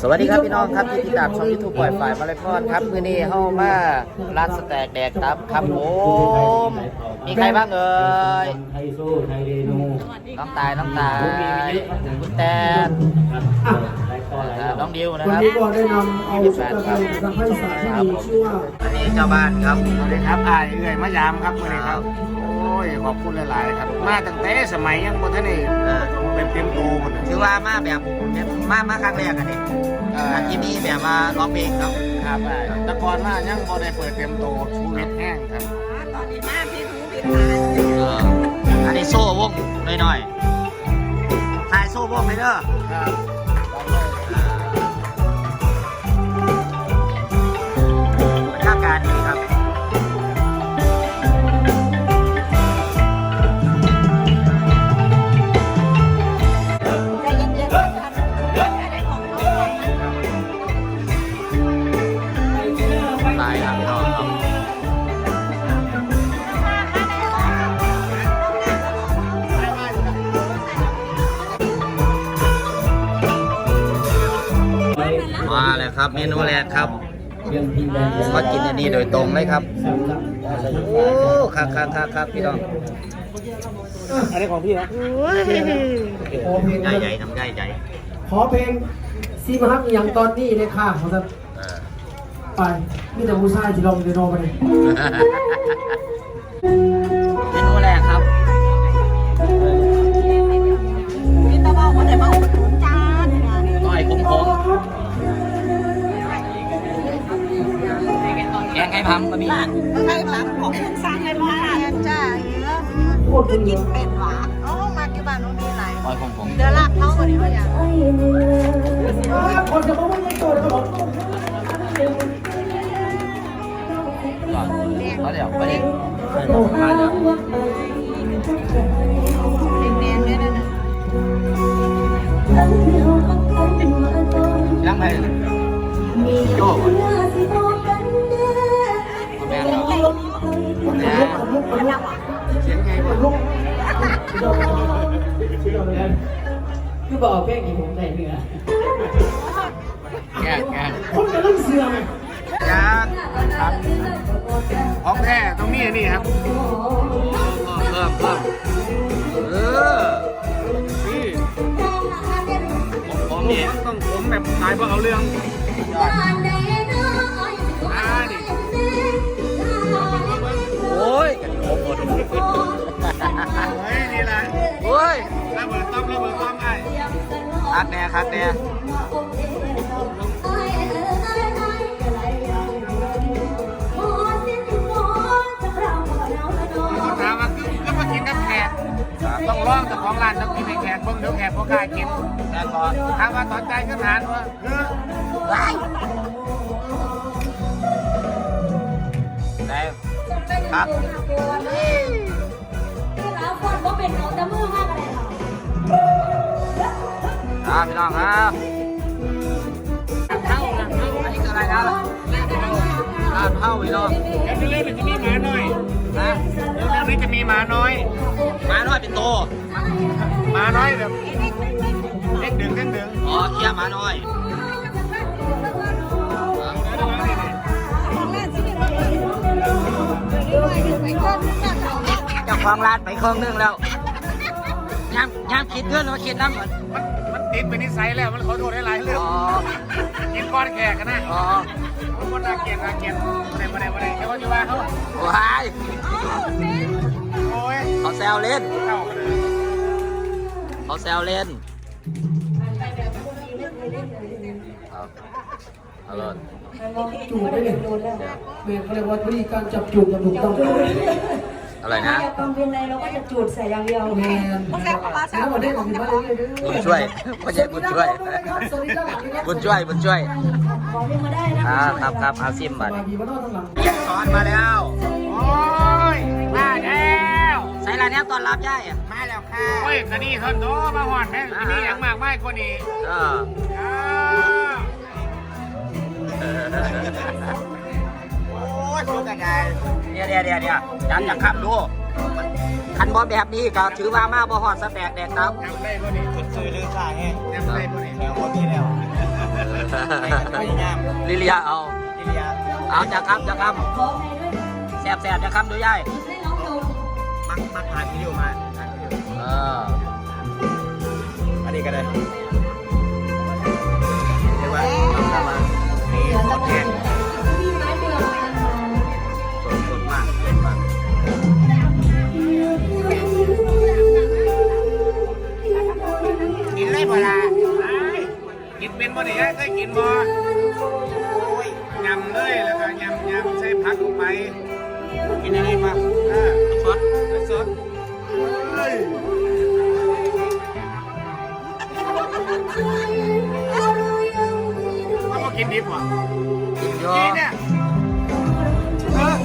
สวัสดีครับพี่น้องครับที่ติดตามช่องยูทูบปล่อยฝ่ายมาเลคอนครับมื้อนี้เฮามาร้านสแต็กแดกตับครับผมมีใครบ้างเอ่ยไทยโซ่ไทยเรนูน้องตายน้องตายคุณแตน ครับหลายข้อหลายอ่าน้องดิวนะวันครับนี้ก็ได้นำเอาชุดกระเทียมทางภาคอีสานที่มีชื่อว่าอันนี้เจ้าบ้านครับสวัสดีครับอายเอื่อยมะยามครับวันนี้ครับ โอ้ยขอบคุณหลาย ๆ ครับ มาตั้งแต่สมัยยังบนท่านนี่เออเป็นเต็มโตหมดถือว่ามาแบบมามาครั้งแรกอันนี้เอ่ออันที่นี่แบบมาร้องเพลงเนาะครับอายแตะกอนมายังบ่ได้เปิดเต็มโตชูเม็ดแห้งครับเอออันนี้โซ่วงหน่อยๆถ่ายโซ่วงไปเด้อครับ มาเลยครับ เมนูแรกครับเรื่องพินแดนผมมากินอันนี้โดยตรงเลยครับสำหรับโอ้ครับครับครับครับพี่น้องอันนี้ของพี่นะขอเพลงใหญ่ใหญ่ทำใหญ่ใหญ่ขอเพลงซีมาฮักอย่างตอนนี้เลยค่ะเขาจะเออไปมีแต่ผู้ชายที่ลงเดโนไปเลยเมนูแรกครับ งไก่พัมก็มีใครบ้างของคุณสร้างให้มาจ้าเยอะโคตรคือดีกินเป็ดหวานโอ้มาที่บ้านน้องมีอะไรก้อยขมขมเดี๋ยวลาบเท้าวันนี้ว่าอย่างคนจะมาว่าไม่โตเลยครับผมก่อนเขาเดี๋ยวไปดิมาแล้วเนียนๆด้วยนะยังไงโจ้ก่ เสียงไงบ่คือบอกเพลงนี้ผมใส่เนื้อแกงแกงคนจะเล่นเสือไงยากครับของแท้ต้องมีอันนี้ครับเพิ่มเพิ่มเออนี่ผมนี่ต้องผมแบบตายเพราะเอาเรื่องยอดอ่านี่โอ้ยกันโอ้โหเฮ้ยนี่แหละโอ้ยระเบิดต้อมระเบิดต้อมไอ้คักแน่คักแน่คนถามว่าคือก็มากินกับแขกต้องร้องเจ้าของร้านต้องกินให้แขกเบิ่งเดี๋ยวแขกบ่กล้ากินแน่นอนถามว่าตอนใจก็ถามว่าคือว้าย ครับครับพี่น้องครับเท่านะเท่าอันนี้คืออะไรนะลาดเท่าพี่น้องเดี๋ยวเร็วๆมันจะมีหมาน้อยนะเดี๋ยวเร็วๆนี้จะมีหมาน้อยมาน้อยเป็นโตหมาน้อยแบบเล็กดึงเล็กดึงอ๋อเคลียร์มาน้อย เจ้าของร้านไปเครื่องนึงแล้วย่างย่างคิดเงินมาคิดน้ำก่อนมันมันติดเป็นนิสัยแล้วมันขอโทษหลายๆเรื่องอ๋อกินก้อนแขกกันนะอ๋อมันคนน่าเกลียดน่าเกลียดมาไหนมาไหนมาไหนแค่ว่าจะว่าเขาว้ายโอ้ยเขาแซวเล่นเข้ากันเลยเขาแซวเล่นครับเอาเลย จูบได้เลยเบรกเขาเรียกว่าวิธีการจับจูบอย่างถูกต้องอะไรนะตอนเป็นในเราก็จะจูดใส่อย่างเดียวแมนแล้ววันนี้ของพี่บ้านเลยด้วยบุญช่วยไม่ใช่บุญช่วยสวัสดีครับบุญช่วยบุญช่วยขอเรียกมาได้นะอ่าครับครับอาซิมบัตรมาพี่บ้านนอกทั้งหลังเรียกสอนมาแล้วโอ้ยมาแล้วใส่ลายแนวตอนรับย่ายอะมาแล้วค่ะโอ้ยกะนี่เพิ่นโตมาหอดแม่งมีอย่างมากไม่กว่านี้เออ ยสุดกันใหญ่เดียเดี๋ยเดี๋ยเดี๋ยจันอยากขับดูคันบอแบบนี้ก็ถือว่ามาบ่ฮอดสแตกแดกครับจำได้บ่นี่สุดซื้อลือค่าแห้งจำได้บ่นี่แล้วบ่มีแล้วพยายามลิเลียเอากิริยาเอาจะคำจะคขออภัยด้วยนะำแสบแสบจะคำดูยายมักมักถ่ายวิดีโอมาถ่ายวิดีโออันนี้ก็ได้เรียกว่าทำมานี่เดี๋ยวหมจะดมาแห้ง กินเลยบ่ล่ะกินเป็นบ่เนี่ยเคยกินบ่โอ้ยยำเลยแล้วก็ยำยำใส่ผักลงไป กินอะไรมาอ่าสดสเฮ้ยมันมากินดิบว่ะกินโยกินเนี่ยเออ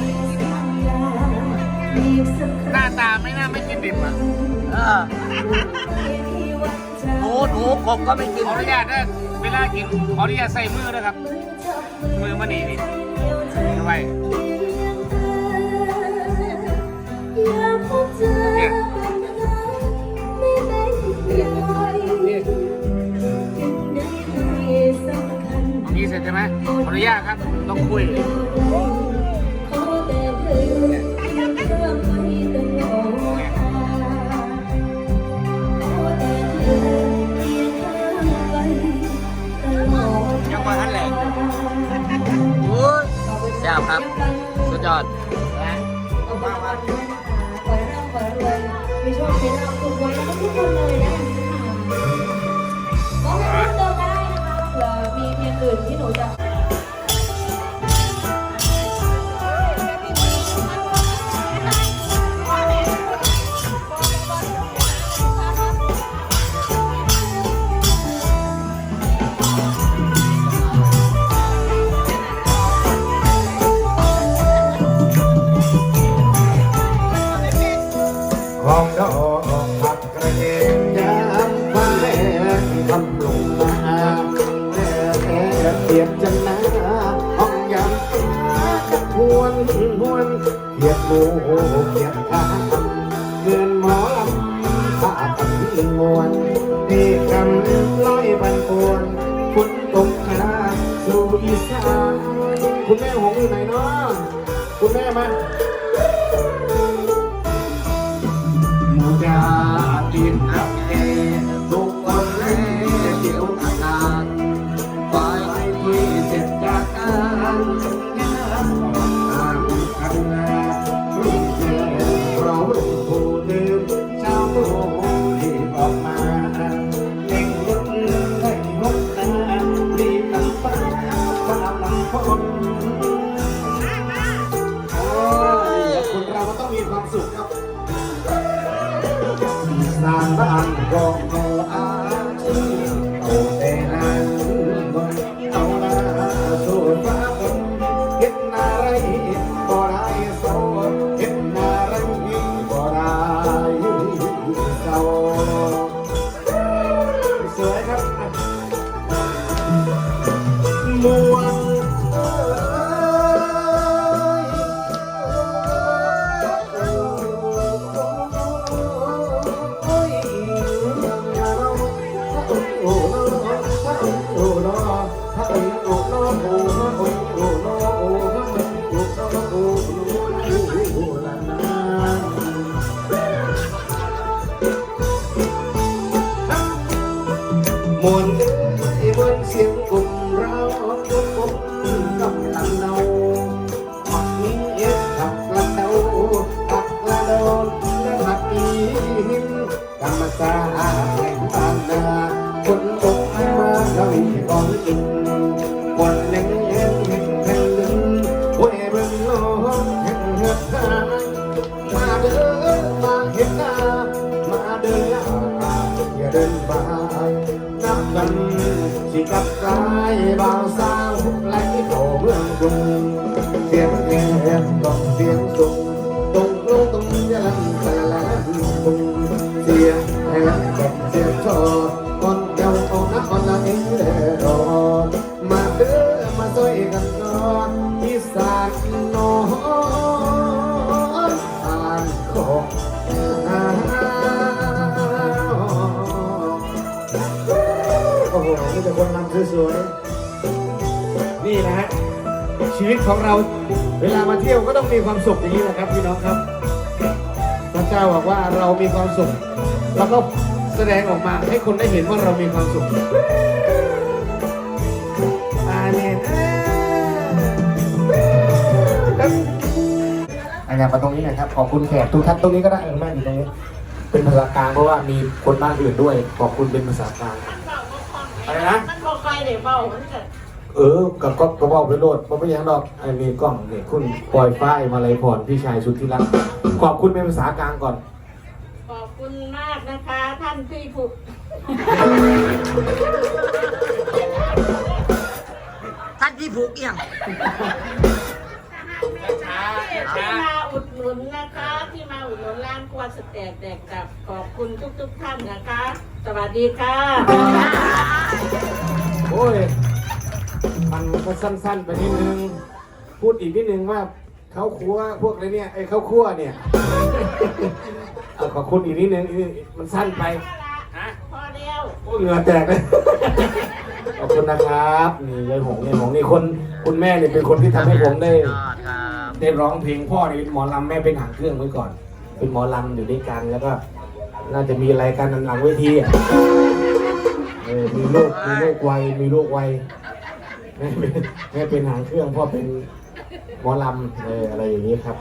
หน้าตาไม่น่าไม่กินดิบอะเออ หนูหนูผมก็ไม่กินขออนุญาตนะเวลากินขออนุญาตใส่มือนะครับ มือมันนี่นี่เอาไว้เนี่ยของนี้เสร็จใช่ไหมขออนุญาตครับ ต้องคุย ครับ สุดยอดเอาไปวันด้วยนะคะขอให้ร่ำขอรวยมีโชคมีลาภทุกวันแล้วก็ทุกคนเลยนะคะก็ให้เพิ่มเติมได้นะคะเผื่อมีเพียงอื่นที่หนูจะ เปรียบจันนาห้องยามกับพวนหวนเกียดหมูเกียดขา อย่าเดินไปนับกันสิกับกายบ่าวสาวไหลเข้าเมืองกรุงเสียงแคนต้องเสี วยๆนี่นะฮะชีวิตของเราเวลามาเที่ยวก็ต้องมีความสุขอย่างนี้นะครับพี่น้องครับ พระเจ้าบอกว่าเรามีความสุขแล้วก็แสดงออกมาให้คนได้เห็นว่าเรามีความสุขอาเมนอันนี้มาตรงนี้นะครับ ขอบคุณแขกทุกท่านตรงนี้ก็ได้เออแม่อยู่ตรงนี้เป็นภาษากลางเพราะว่ามีคนบ้านอื่นด้วย ขอบคุณเป็นภาษากลาง มันบอกใครเดี๋ยวเบามันจะเออกับก็กระบอกไปโหลดเพราะไม่ยังดอกไอ้มีกล้องเนี่ยคุณปล่อยฝ้ายมาลัยพรพี่ชายสุดที่รักขอบคุณเป็นภาษากลางก่อน ขอบคุณมากนะคะ ท่านพี่ผู้ท่านพี่ผูกเอียง ที่มาอุดหนุนนะคะ ที่มาอุดหนุนร้านครัวสแตกแดกกับขอบคุณทุกๆท่านนะคะ สวัสดีค่ะ โอ้ย มันก็สั้น ๆ ไปนิดนึง พูดอีกนิดนึงว่าเขาครัวพวกอะไรเนี่ยไอ้เขาคั่วเนี่ยเอาขอบคุณอีกนิดนึงอีกนิดมันสั้นไปพอแล้วโอ้ยเหงื่อแตกเลย ขอบคุณนะครับ นี่ยายหงยายหงนี่คนคุณแม่เนี่ยเป็นคนที่ทำให้ผมได้ ยอดครับ ได้ร้องเพลงพ่อนี่เป็นหมอลำแม่เป็นหางเครื่องไว้ก่อน เป็นหมอลำอยู่ด้วยกันแล้วก็ น่าจะมีอะไรกันหลังเวทีอะเออมีลูกมีลูกวัยมีลูกวัยแม่เป็นแม่เป็นหางเครื่องพ่อเป็นหมอลำเอออะไรอย่างนี้ครับ